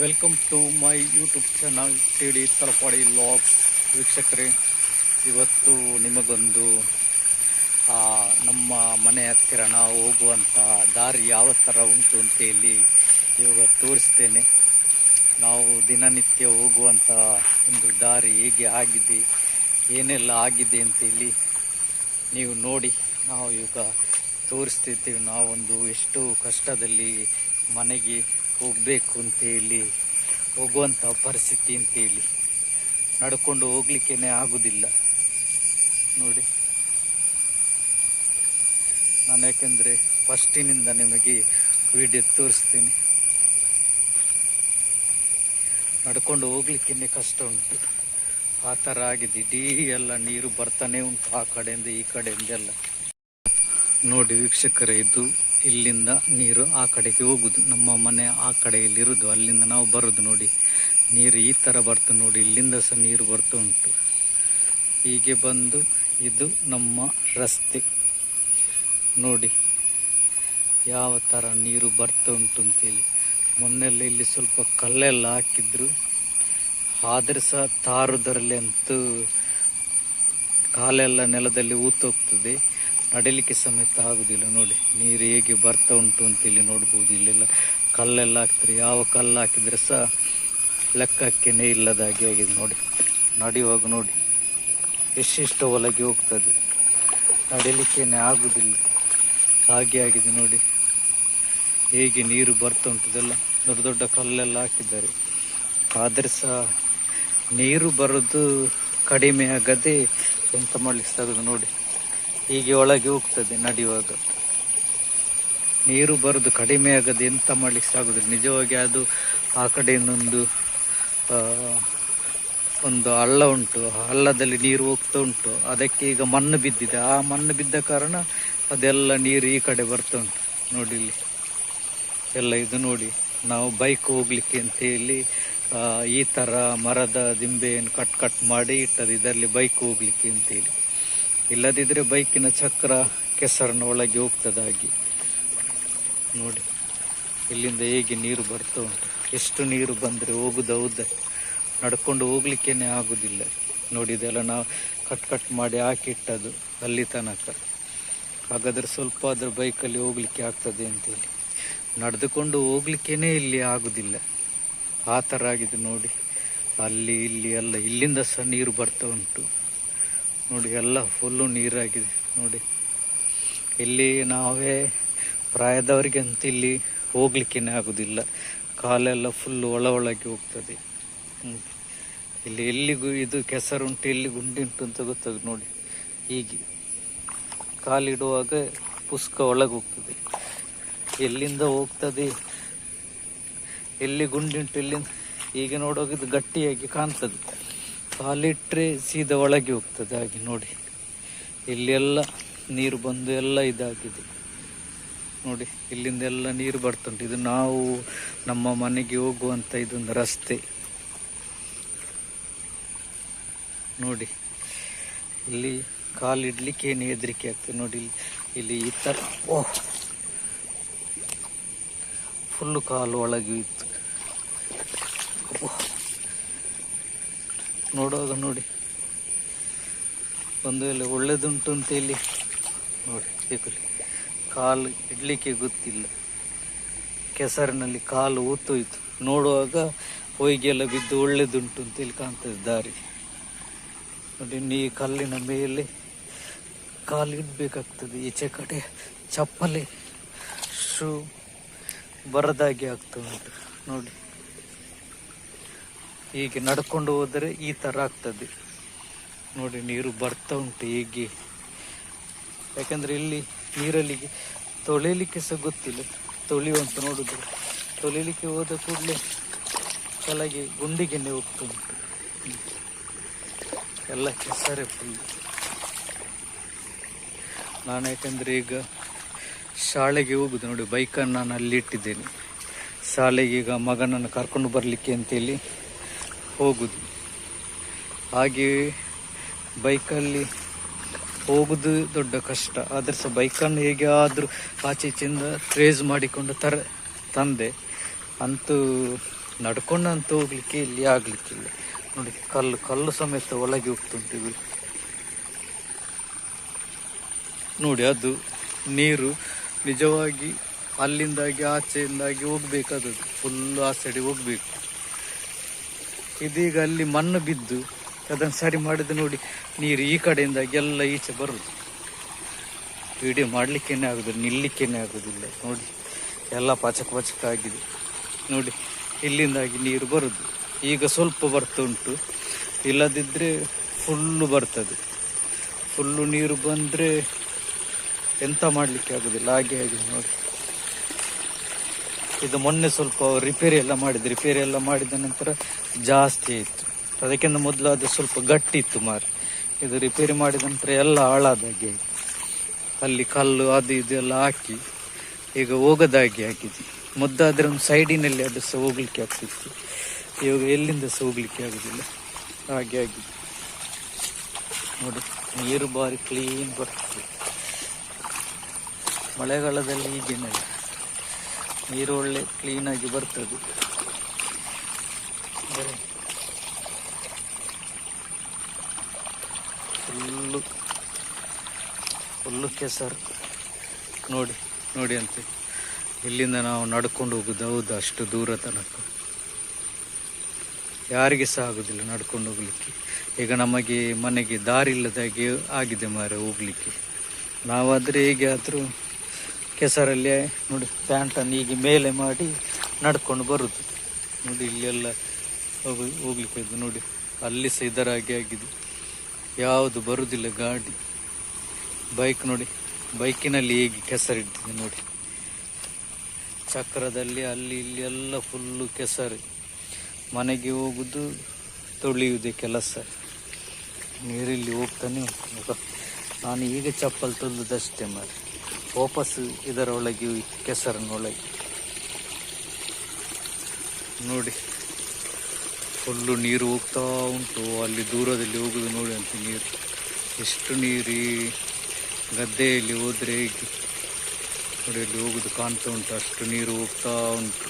Welcome to my YouTube channel T D Talapady logs ವೀಕ್ಷಕರೇ, ಇವತ್ತು ನಿಮಗೊಂದು ನಮ್ಮ ಮನೆ ಹತ್ತಿರ ನಾವು ಹೋಗುವಂಥ ದಾರಿ ಯಾವ ಥರ ಉಂಟು ಅಂತೇಳಿ ಇವಾಗ ತೋರಿಸ್ತೇನೆ. ನಾವು ದಿನನಿತ್ಯ ಹೋಗುವಂಥ ಒಂದು ದಾರಿ ಹೇಗೆ ಆಗಿದೆ, ಏನೆಲ್ಲ ಆಗಿದೆ ಅಂತೇಳಿ ನೀವು ನೋಡಿ, ನಾವು ಇವಾಗ ತೋರಿಸ್ತಿದ್ದೀವಿ. ನಾವೊಂದು ಎಷ್ಟು ಕಷ್ಟದಲ್ಲಿ ಮನೆಗೆ ಹೋಗಬೇಕು ಅಂತೇಳಿ ಹೋಗುವಂಥ ಪರಿಸ್ಥಿತಿ ಅಂತೇಳಿ ನಡ್ಕೊಂಡು ಹೋಗ್ಲಿಕ್ಕೇ ಆಗುದಿಲ್ಲ. ನೋಡಿ, ನಾನು ಯಾಕೆಂದರೆ ಫಸ್ಟಿನಿಂದ ನಿಮಗೆ ವಿಡಿಯೋ ತೋರಿಸ್ತೀನಿ. ನಡ್ಕೊಂಡು ಹೋಗ್ಲಿಕ್ಕೇ ಕಷ್ಟ ಉಂಟು. ಆ ಥರ ಆಗಿದೆ. ಇಡೀ ಎಲ್ಲ ನೀರು ಬರ್ತಾನೆ ಉಂಟು ಆ ಕಡೆಯಿಂದ ಈ ಕಡೆಯಿಂದ ಎಲ್ಲ. ನೋಡಿ, ವೀಕ್ಷಕರೇ, ಇದು ಇಲ್ಲಿಂದ ನೀರು ಆ ಕಡೆಗೆ ಹೋಗುದು. ನಮ್ಮ ಮನೆ ಆ ಕಡೆಯಲ್ಲಿ ಇರುದು ಅಲ್ಲಿಂದ ನಾವು ಬರುದು ನೋಡಿ. ನೀರು ಈ ಥರ ಬರ್ತದೆ ನೋಡಿ. ಇಲ್ಲಿಂದ ಸಹ ನೀರು ಬರ್ತಾ ಉಂಟು. ಹೀಗೆ ಬಂದು ಇದು ನಮ್ಮ ರಸ್ತೆ. ನೋಡಿ, ಯಾವ ಥರ ನೀರು ಬರ್ತಾ ಉಂಟು ಅಂತೇಳಿ. ಮೊನ್ನೆಲ್ಲ ಇಲ್ಲಿ ಸ್ವಲ್ಪ ಕಲ್ಲೆಲ್ಲ ಹಾಕಿದ್ರು. ಆದ್ರೆ ಸಹ ತಾರುದರಲ್ಲಿ ಅಂತೂ ಕಾಲೆಲ್ಲ ನೆಲದಲ್ಲಿ ಊತೋಗ್ತದೆ. ನಡಿಲಿಕ್ಕೆ ಸಮೇತ ಆಗುದಿಲ್ಲ. ನೋಡಿ, ನೀರು ಹೇಗೆ ಬರ್ತಾ ಉಂಟು ಅಂತ ಇಲ್ಲಿ ನೋಡ್ಬೋದು. ಇಲ್ಲೆಲ್ಲ ಕಲ್ಲೆಲ್ಲ ಹಾಕ್ತಾರೆ. ಯಾವ ಕಲ್ಲು ಹಾಕಿದ್ರೆ ಸಹ ಲೆಕ್ಕಕ್ಕೇನೆ ಇಲ್ಲದ ಹಾಗೆ ಆಗಿದೆ. ನೋಡಿ, ನಡೆಯುವಾಗ ನೋಡಿ, ಎಷ್ಟೆಷ್ಟು ಒಳಗೆ ಹೋಗ್ತದೆ. ನಡಿಲಿಕ್ಕೇನೆ ಆಗುದಿಲ್ಲ. ಹಾಗೆ ಆಗಿದೆ ನೋಡಿ. ಹೇಗೆ ನೀರು ಬರ್ತಾ ಉಂಟು. ಇದೆಲ್ಲ ದೊಡ್ಡ ದೊಡ್ಡ ಕಲ್ಲೆಲ್ಲ ಹಾಕಿದ್ದಾರೆ. ಆದರೆ ಸಹ ನೀರು ಬರೋದು ಕಡಿಮೆ ಆಗದೆ ಎಂತ ಮಾಡಲಿಕ್ಕೆ ಸಾಗೋದು ನೋಡಿ ಹೀಗೆ ಒಳಗೆ ಹೋಗ್ತದೆ ನಡೆಯುವಾಗ. ನೀರು ಬರೋದು ಕಡಿಮೆ ಆಗದೆ ಎಂತ ಮಾಡ್ಲಿಕ್ಕೆ ಸಾಗುದಿಲ್ಲ. ನಿಜವಾಗಿ ಅದು ಆ ಕಡೆಯಿಂದೊಂದು ಒಂದು ಹಳ್ಳ ಉಂಟು. ಹಳ್ಳದಲ್ಲಿ ನೀರು ಹೋಗ್ತಾ ಉಂಟು. ಅದಕ್ಕೆ ಈಗ ಮಣ್ಣು ಬಿದ್ದಿದೆ. ಆ ಮಣ್ಣು ಬಿದ್ದ ಕಾರಣ ಅದೆಲ್ಲ ನೀರು ಈ ಕಡೆ ಬರ್ತಾ ಉಂಟು. ನೋಡಿ ಇಲ್ಲಿ ಎಲ್ಲ ಇದು ನೋಡಿ. ನಾವು ಬೈಕ್ ಹೋಗ್ಲಿಕ್ಕೆ ಅಂತ ಹೇಳಿ ಈ ಥರ ಮರದ ದಿಂಬೆಯನ್ನು ಕಟ್ ಕಟ್ ಮಾಡಿ ಇಟ್ಟದ್ದು. ಇದರಲ್ಲಿ ಬೈಕ್ ಹೋಗ್ಲಿಕ್ಕೆ ಅಂತೇಳಿ ಇಲ್ಲದಿದ್ದರೆ ಬೈಕಿನ ಚಕ್ರ ಕೆಸರನ್ನು ಒಳಗೆ ಹೋಗ್ತದೆ ಹಾಗೆ ನೋಡಿ, ಇಲ್ಲಿಂದ ಹೇಗೆ ನೀರು ಬರ್ತಾ ಉಂಟು. ಎಷ್ಟು ನೀರು ಬಂದರೆ ಹೋಗುದೌದ ನಡ್ಕೊಂಡು ಹೋಗ್ಲಿಕ್ಕೇನೆ ಆಗುದಿಲ್ಲ. ನೋಡಿ, ಇದೆಲ್ಲ ನಾವು ಕಟ್ ಕಟ್ ಮಾಡಿ ಹಾಕಿಟ್ಟದು ಅಲ್ಲಿ ತನಕ. ಹಾಗಾದರೆ ಸ್ವಲ್ಪ ಆದ್ರೆ ಬೈಕಲ್ಲಿ ಹೋಗ್ಲಿಕ್ಕೆ ಆಗ್ತದೆ ಅಂತೇಳಿ. ನಡೆದುಕೊಂಡು ಹೋಗ್ಲಿಕ್ಕೇನೆ ಇಲ್ಲಿ ಆಗುದಿಲ್ಲ. ಆ ಥರ ಆಗಿದೆ ನೋಡಿ. ಅಲ್ಲಿ, ಇಲ್ಲಿ ಎಲ್ಲ ಇಲ್ಲಿಂದ ಸಹ ನೀರು ಬರ್ತಾ ಉಂಟು. ನೋಡಿ, ಎಲ್ಲ ಫುಲ್ಲು ನೀರಾಗಿದೆ. ನೋಡಿ, ಇಲ್ಲಿ ನಾವೇ ಪ್ರಾಯದವರಿಗೆ ಅಂತ ಇಲ್ಲಿ ಹೋಗ್ಲಿಕ್ಕೇನೆ ಆಗೋದಿಲ್ಲ. ಕಾಲೆಲ್ಲ ಫುಲ್ಲು ಒಳ ಒಳಗೆ ಹೋಗ್ತದೆ. ಇಲ್ಲಿ ಎಲ್ಲಿಗೂ ಇದು ಕೆಸರುಂಟು ಎಲ್ಲಿ ಗುಂಡಿ ಉಂಟು ಅಂತ ಗೊತ್ತಾಗ ನೋಡಿ, ಹೀಗೆ. ಕಾಲಿಡುವಾಗ ಪುಸ್ಕ ಒಳಗೆ ಹೋಗ್ತದೆ. ಎಲ್ಲಿಂದ ಹೋಗ್ತದೆ? ಎಲ್ಲಿ ಗುಂಡಿ ಉಂಟು ಎಲ್ಲಿಂದ? ಈಗ ನೋಡುವಾಗ ಇದು ಗಟ್ಟಿಯಾಗಿ ಕಾಣ್ತದೆ. ಕಾಲಿಟ್ರೆ ಸೀದಾ ಒಳಗೆ ಹೋಗ್ತದೆ, ಹಾಗೆ ನೋಡಿ. ಇಲ್ಲಿ ಎಲ್ಲ ನೀರು ಬಂದು ಎಲ್ಲ ಇದಾಗಿದೆ. ನೋಡಿ ಇಲ್ಲಿಂದ ಎಲ್ಲ ನೀರು ಬರ್ತುಂಟು ಇದು ನಾವು ನಮ್ಮ ಮನೆಗೆ ಹೋಗುವಂಥ ಇದೊಂದು ರಸ್ತೆ. ನೋಡಿ, ಇಲ್ಲಿ ಕಾಲಿಡ್ಲಿಕ್ಕೆ ಏನು ಹೆದರಿಕೆ ಆಗ್ತದೆ. ನೋಡಿ, ಇಲ್ಲಿ ಇಲ್ಲಿ ಈ ಥರ ಓಹ್ ಫುಲ್ಲು ಕಾಲು ಒಳಗೆ ಇತ್ತು. ನೋಡುವಾಗ ನೋಡಿ. ಒಂದು ವೇಳೆ ಒಳ್ಳೇದುಂಟು ಅಂತ ಇಲ್ಲಿ ನೋಡಿ ಹೇಳಿ ಕಾಲು ಇಡಲಿಕ್ಕೆ ಗೊತ್ತಿಲ್ಲ. ಕೆಸರಿನಲ್ಲಿ ಕಾಲು ಊತೋಯ್ತು. ನೋಡುವಾಗ ಹೊಯ್ಗೆಲ್ಲ ಬಿದ್ದು ಒಳ್ಳೇದುಂಟು ಅಂತ ಇಲ್ಲಿ ಕಾಣ್ತದೆ ದಾರಿ. ನೋಡಿ, ನೀ ಕಲ್ಲಿನ ಮೇಲೆ ಕಾಲು ಇಡಬೇಕಾಗ್ತದೆ. ಈಚೆ ಕಡೆ ಚಪ್ಪಲಿ, ಶೂ ಬರದಾಗಿ ಆಗ್ತಾ ಉಂಟು ನೋಡಿ. ಹೀಗೆ ನಡ್ಕೊಂಡು ಹೋದರೆ ಈ ಥರ ಆಗ್ತದೆ. ನೋಡಿ, ನೀರು ಬರ್ತಾ ಉಂಟು ಹೀಗೆ. ಯಾಕಂದರೆ ಇಲ್ಲಿ ನೀರಲ್ಲಿ ತೊಳಿಲಿಕ್ಕೆ ಸಹ ಗೊತ್ತಿಲ್ಲ. ತೊಳೆಯುವಂತ ನೋಡಿದ್ರೆ ತೊಳಿಲಿಕ್ಕೆ ಹೋದ ಕೂಡಲೇ ಕೆಳಗೆ ಗುಂಡಿಗೆನೆ ಹೋಗ್ತಾ ಉಂಟು. ಎಲ್ಲ ಕೆಸರೆ ಫುಲ್ ನಾನು ಯಾಕಂದರೆ ಈಗ ಶಾಲೆಗೆ ಹೋಗುದು. ನೋಡಿ, ಬೈಕನ್ನು ನಾನು ಅಲ್ಲಿ ಇಟ್ಟಿದ್ದೇನೆ ಶಾಲೆಗೆ ಈಗ ಮಗನನ್ನು ಕರ್ಕೊಂಡು ಬರಲಿಕ್ಕೆ ಅಂತೇಳಿ ಹೋಗುದು. ಹಾಗೆ ಬೈಕಲ್ಲಿ ಹೋಗುದು ದೊಡ್ಡ ಕಷ್ಟ. ಆದರೆ ಸಹ ಬೈಕನ್ನು ಹೇಗೆ ಆದರೂ ಆಚೆ ಈಚೆಯಿಂದ ಟ್ರೇಸ್ ಮಾಡಿಕೊಂಡು ತರ ತಂದೆ. ಅಂತೂ ನಡ್ಕೊಂಡಂತ ಹೋಗ್ಲಿಕ್ಕೆ ಇಲ್ಲಿ ಆಗ್ಲಿಕ್ಕಿಲ್ಲ. ನೋಡಿ, ಕಲ್ಲು ಕಲ್ಲು ಸಮೇತ ಒಳಗೆ ಹೋಗ್ತುಂಟು ನೋಡಿ, ಅದು ನೀರು ನಿಜವಾಗಿ ಅಲ್ಲಿಂದಾಗಿ, ಆಚೆಯಿಂದಾಗಿ ಹೋಗ್ಬೇಕಾದದ್ದು. ಫುಲ್ಲು ಆ ಸೈಡಿಗೆ ಹೋಗ್ಬೇಕು. ಇದೀಗ ಅಲ್ಲಿ ಮಣ್ಣು ಬಿದ್ದು ಅದನ್ನು ಸರಿ ಮಾಡಿದ ನೋಡಿ ನೀರು ಈ ಕಡೆಯಿಂದ ಎಲ್ಲ ಈಚೆ ಬರುದು. ವಿಡಿಯೋ ಮಾಡಲಿಕ್ಕೇನೆ ಆಗೋದಿಲ್ಲ, ನಿಲ್ಲಿಕ್ಕೇನೆ ಆಗುದಿಲ್ಲ. ನೋಡಿ, ಎಲ್ಲ ಪಚಕ ಪಚಕ ಆಗಿದೆ. ನೋಡಿ, ಇಲ್ಲಿಂದಾಗಿ ನೀರು ಬರುದು. ಈಗ ಸ್ವಲ್ಪ ಬರ್ತಾ ಉಂಟು ಇಲ್ಲದಿದ್ದರೆ ಫುಲ್ಲು ಬರ್ತದೆ. ಫುಲ್ಲು ನೀರು ಬಂದರೆ ಎಂತ ಮಾಡಲಿಕ್ಕೆ ಆಗೋದಿಲ್ಲ? ಹಾಗೆ ಆಗಿದೆ ನೋಡಿ. ಇದು ಮೊನ್ನೆ ಸ್ವಲ್ಪ ರಿಪೇರಿ ಎಲ್ಲ ಮಾಡಿದ್ದು ರಿಪೇರಿ ಎಲ್ಲ ಮಾಡಿದ ನಂತರ ಜಾಸ್ತಿ ಆಯಿತು ಅದಕ್ಕಿಂತ ಮೊದಲು ಅದು ಸ್ವಲ್ಪ ಗಟ್ಟಿ ಇತ್ತು ಮಾರಿ ಇದು ರಿಪೇರಿ ಮಾಡಿದ ನಂತರ ಎಲ್ಲ ಹಾಳಾದಾಗೆ ಆಯಿತು. ಅಲ್ಲಿ ಕಲ್ಲು, ಅದು ಇದೆಲ್ಲ ಹಾಕಿ, ಈಗ ಹೋಗೋದಾಗಿ ಆಗಿದೆ. ಮೊದ್ದಾದ್ರೆ ಒಂದು ಸೈಡಿನಲ್ಲಿ ಅದು ಸಹ ಹೋಗ್ಲಿಕ್ಕೆ ಆಗ್ತಿತ್ತು. ಇವಾಗ ಎಲ್ಲಿಂದ ಸಹ ಹೋಗ್ಲಿಕ್ಕೆ ಆಗುದಿಲ್ಲ? ಹಾಗೆ ಆಗಿದೆ. ನೋಡಿ, ನೀರು ಬಾರಿ ಕ್ಲೀನ್ ಬರ್ತದೆ. ಮಳೆಗಾಲದಲ್ಲಿ ಹೀಗೇನಲ್ಲ. ನೀರು ಒಳ್ಳೆ ಕ್ಲೀನಾಗಿ ಬರ್ತದೆ. ಫುಲ್ಲು ಫುಲ್ಲು ಕೆಸರು. ನೋಡಿ ನೋಡಿ ಅಂತ. ಇಲ್ಲಿಂದ ನಾವು ನಡ್ಕೊಂಡು ಹೋಗುದು ಹೌದು ಅಷ್ಟು ದೂರ ತನಕ. ಯಾರಿಗೆ ಸಹ ಆಗೋದಿಲ್ಲ ನಡ್ಕೊಂಡು ಹೋಗ್ಲಿಕ್ಕೆ. ಈಗ ನಮಗೆ ಮನೆಗೆ ದಾರಿ ಇಲ್ಲದಾಗೆ ಆಗಿದೆ ಮಾರೆ ಹೋಗ್ಲಿಕ್ಕೆ. ನಾವಾದರೆ ಹೇಗೆ ಆದರೂ ಕೆಸರಲ್ಲಿ ನೋಡಿ ಪ್ಯಾಂಟನ್ನು ಹೀಗೆ ಮೇಲೆ ಮಾಡಿ ನಡ್ಕೊಂಡು ಬರುದು. ನೋಡಿ ಇಲ್ಲೆಲ್ಲ ಹೋಗಿ ಹೋಗ್ಲಿಕ್ಕೆ ಇದು ನೋಡಿ, ಅಲ್ಲಿ ಸಹ ಇದರ ಹಾಗೆ ಆಗಿದೆ. ಯಾವುದು ಬರುವುದಿಲ್ಲ ಗಾಡಿ. ಬೈಕ್ ನೋಡಿ ಬೈಕಿನಲ್ಲಿ ಹೇಗೆ ಕೆಸರಿಡ್ತಿದೆ ನೋಡಿ. ಚಕ್ರದಲ್ಲಿ ಅಲ್ಲಿ ಇಲ್ಲಿ ಎಲ್ಲ ಫುಲ್ಲು ಕೆಸರು. ಮನೆಗೆ ಹೋಗುದು, ತೊಳೆಯುವುದೇ ಕೆಲಸ. ನೀರಿಲ್ಲಿ ಹೋಗ್ತಾನೆ ನಾನು ಈಗ ಚಪ್ಪಲ್ ತೊಳೆದಷ್ಟೇ ಮಾರೆ ವಾಪಸ್ ಇದರ ಒಳಗೆ ಹೋಯ್ತು ಕೆಸರಿನೊಳಗೆ. ನೋಡಿ, ಫುಲ್ಲು ನೀರು ಹೋಗ್ತಾ ಉಂಟು. ಅಲ್ಲಿ ದೂರದಲ್ಲಿ ಹೋಗುದು ನೋಡಿ ಅಂತ ನೀರು. ಎಷ್ಟು ನೀರು ಗದ್ದೆಯಲ್ಲಿ ಹೋದರೆ ನೋಡಿ, ಅಲ್ಲಿ ಹೋಗುದು ಕಾಣ್ತಾ ಉಂಟು. ಅಷ್ಟು ನೀರು ಹೋಗ್ತಾ ಉಂಟು.